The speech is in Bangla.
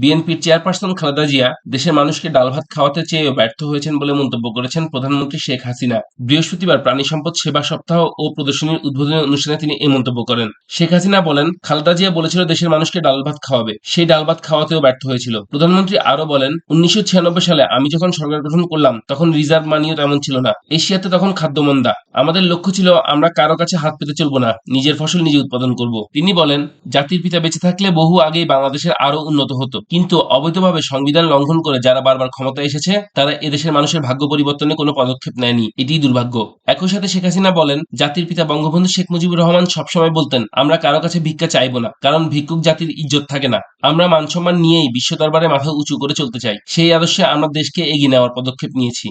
বিএনপির চেয়ারপারসন খালেদা জিয়া দেশের মানুষকে ডাল ভাত খাওয়াতে চেয়েও ব্যর্থ হয়েছেন বলে মন্তব্য করেছেন প্রধানমন্ত্রী শেখ হাসিনা। বৃহস্পতিবার প্রাণী সম্পদ সেবা সপ্তাহ ও প্রদর্শনীর উদ্বোধনী অনুষ্ঠানে তিনি এই মন্তব্য করেন। শেখ হাসিনা বলেন, খালেদা জিয়া বলেছিল দেশের মানুষকে ডাল ভাত খাওয়াবে। সেই ডাল ভাত খাওয়াতেও ব্যর্থ হয়েছিল। প্রধানমন্ত্রী আরও বলেন, উনিশশো ছিয়ানব্বই সালে আমি যখন সরকার গঠন করলাম, তখন রিজার্ভ মানিও তেমন ছিল না। এশিয়াতে তখন খাদ্যমন্দা। আমাদের লক্ষ্য ছিল, আমরা কারও কাছে হাত পেতে চলবো না, নিজের ফসল নিজে উৎপাদন করব। তিনি বলেন, জাতির পিতা বেঁচে থাকলে বহু আগেই বাংলাদেশের আরও উন্নত হতো। কিন্তু অবৈধভাবে সংবিধান লঙ্ঘন করে যারা বারবার ক্ষমতা এসেছে, তারা এদেশের মানুষের ভাগ্য পরিবর্তনে কোনো পদক্ষেপ নেয়নি। এটি দুর্ভাগ্য। একই সাথে শেখ হাসিনা বলেন, জাতির পিতা বঙ্গবন্ধু শেখ মুজিবুর রহমান সবসময় বলতেন, আমরা কারও কাছে ভিক্ষা চাইব না, কারণ ভিক্ষুক জাতির ইজ্জত থাকে না। আমরা মানসম্মান নিয়েই বিশ্ব দরবারে মাথা উঁচু করে চলতে চাই। সেই আদর্শে আমরা দেশকে এগিয়ে নেওয়ার পদক্ষেপ নিয়েছি।